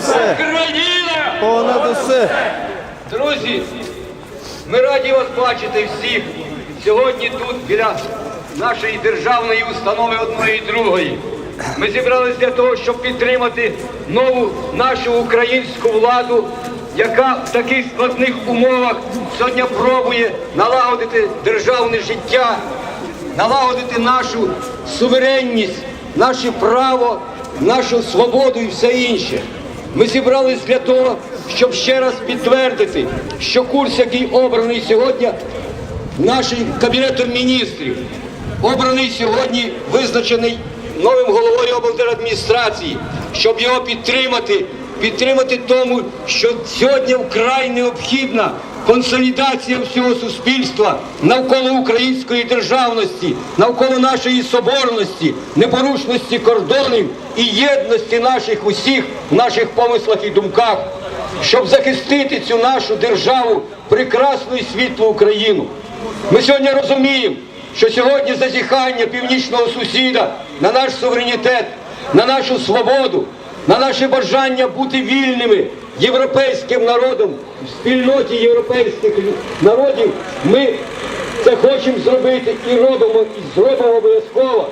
Усе, Україна! понад усе. Друзі, ми раді вас бачити всіх сьогодні тут біля нашої державної установи одної і другої. Ми зібралися для того, щоб підтримати нову нашу українську владу, яка в таких складних умовах сьогодні пробує налагодити державне життя, налагодити нашу суверенність, наше право, нашу свободу і все інше. Ми зібрались для того, щоб ще раз підтвердити, що курс, який обраний сьогодні нашим кабінетом міністрів, обраний сьогодні, визначений новим головою облдержадміністрації, щоб його підтримати, підтримати тому, що сьогодні вкрай необхідна консолідація всього суспільства навколо української державності, навколо нашої соборності, непорушності кордонів і єдності наших усіх в наших помислах і думках, щоб захистити цю нашу державу, прекрасну і світлу Україну. Ми сьогодні розуміємо, що сьогодні зазіхання північного сусіда на наш суверенітет, на нашу свободу, на наше бажання бути вільними європейським народом в спільноті європейських народів. Ми це хочемо зробити і робимо, і зробимо обов'язково.